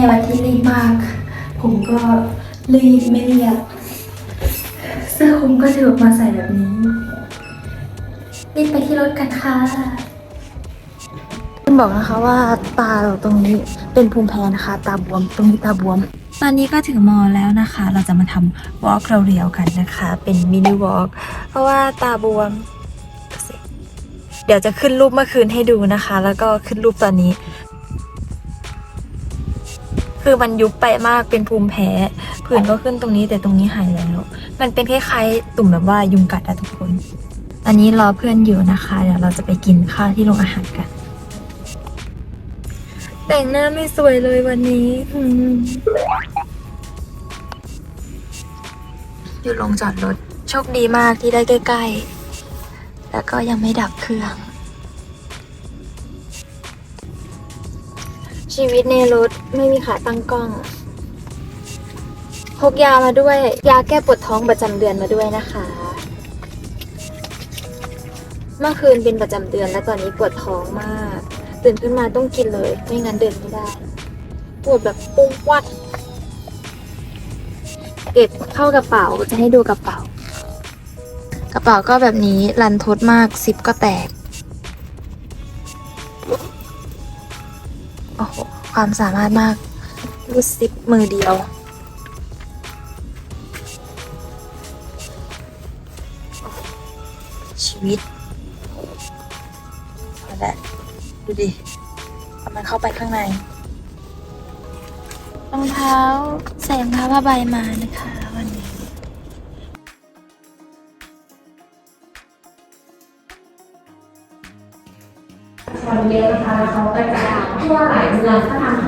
ในวันที่รีบมาก ผมก็รีบไม่เรียบเสื้อคลุมก็ถือออกมาใส่แบบนี้ รีบไปที่รถกันค่ะคุณบอกนะคะว่าตาเราตรงนี้เป็นภูมิแพ้นะคะตาบวมตรงนี้ตาบวม ตอนนี้ก็ถึงมอแล้วนะคะ เราจะมาทำวอล์กเรียวๆกันนะคะ เป็นมินิวอล์กเพราะว่าตาบวม เดี๋ยวจะขึ้นรูปเมื่อคืนให้ดูนะคะ แล้วก็ขึ้นรูปตอนนี้ คือมันยุบไปมากเป็นภูมิแพ้ผื่นก็ขึ้นตรงนี้แต่ตรงนี้หายแล้ว มันเป็นคล้ายๆตุ่มแบบว่ายุงกัดอะทุกคน อันนี้รอเพื่อนอยู่นะคะเดี๋ยวเราจะไปกินข้าวที่โรงอาหารกัน แต่งหน้าไม่สวยเลยวันนี้อืมอยู่ลงจอดรถโชคดีมากที่ได้ใกล้ๆ แล้วก็ยังไม่ดับเครื่อง ชีวิตในรถไม่มีขาตั้งกล้องพกยามาด้วย ยาแก้ปวดท้องประจำเดือนมาด้วยนะคะ เมื่อคืนเป็นประจำเดือนแล้วตอนนี้ปวดท้องมาก ตื่นขึ้นมาต้องกินเลย ไม่งั้นเดินไม่ได้ ปวดแบบปุ้งวัด เก็บเข้ากระเป๋าจะให้ดูกระเป๋า กระเป๋าก็แบบนี้รันทดมากซิปก็แตก ความสามารถมากรูดซิปมือเดียว ชีวิตเอาละดูดิเอามันเข้าไปข้างในรองเท้าใส่รองเท้าผ้าใบมานะคะวันนี้คนเยอะนะคะเขาก็จะ ที่ว่าหลายเมืองก็ทำให้